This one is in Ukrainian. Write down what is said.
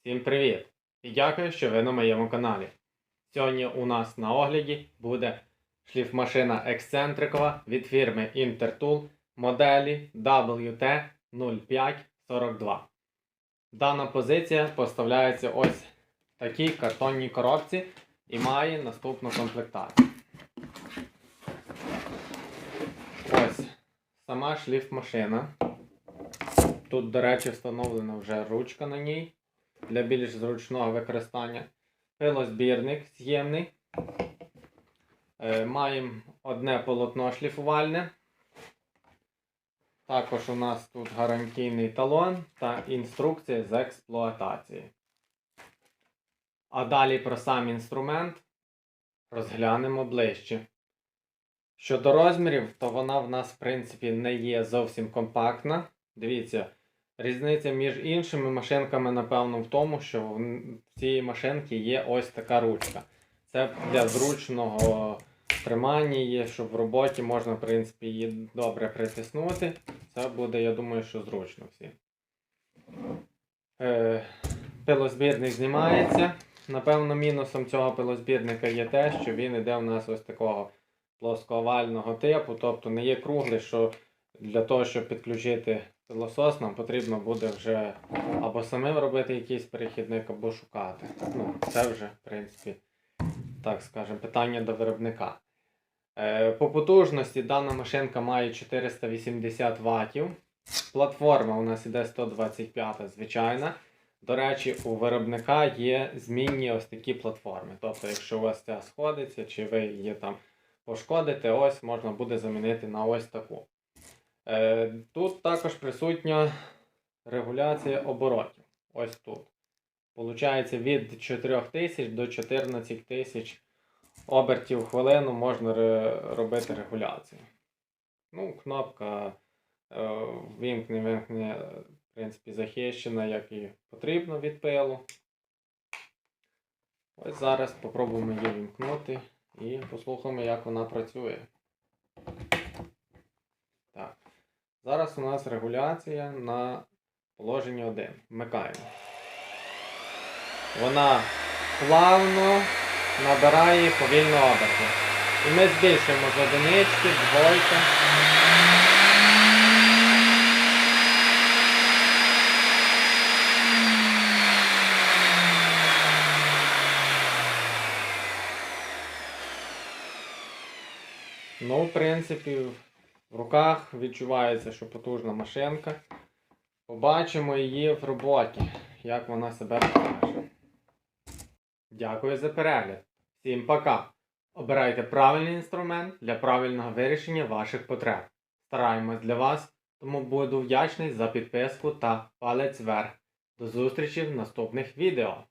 Всім привіт! І дякую, що ви на моєму каналі. Сьогодні у нас на огляді буде шліфмашина ексцентрикова від фірми Intertool моделі WT0542. Дана позиція поставляється ось в такій картонній коробці і має наступну комплектацію. Ось сама шліфмашина. Тут, до речі, встановлена вже ручка на ній для більш зручного використання. Пилозбірник з'ємний. Е, маємо одне полотно шліфувальне. Також у нас тут гарантійний талон та інструкція з експлуатації. А далі про сам інструмент розглянемо ближче. Щодо розмірів, то вона в нас, в принципі, не є зовсім компактна. Дивіться, різниця між іншими машинками, напевно, в тому, що в цій машинці є ось така ручка. Це для зручного тримання є, щоб в роботі можна, в принципі, її добре притиснути. Це буде, я думаю, що зручно всім. Е, пилозбірник знімається. Напевно, мінусом цього пилозбірника є те, що він іде у нас ось такого плосковального типу, тобто не є круглий, що для того, щоб підключити пилосос, нам потрібно буде вже або самим робити якийсь перехідник, або шукати. Ну, це вже, в принципі, так скажемо, питання до виробника. Е, по потужності дана машинка має 480 Вт. Платформа у нас іде 125, звичайна. До речі, у виробника є змінні ось такі платформи. Тобто, якщо у вас ця сходиться, чи ви її там пошкодите, ось можна буде замінити на ось таку. Е, тут також присутня регуляція оборотів. Ось тут. Получається від 4000 до 14 тисяч обертів хвилину можна робити регуляцію. Ну, кнопка е, вимкне, в принципі, захищена, як і потрібно від пилу. Ось зараз спробуємо її вімкнути і послухаємо, як вона працює. Так. Зараз у нас регуляція на положенні 1. Вмикаємо. Вона плавно набирає повільно оберти. І ми збільшуємо з одинички, двойка. Ну, в принципі, в руках відчувається, що потужна машинка. Побачимо її в роботі, як вона себе покаже. Дякую за перегляд. Всім пока! Обирайте правильний інструмент для правильного вирішення ваших потреб. Стараємось для вас, тому буду вдячний за підписку та палець вверх. До зустрічі в наступних відео.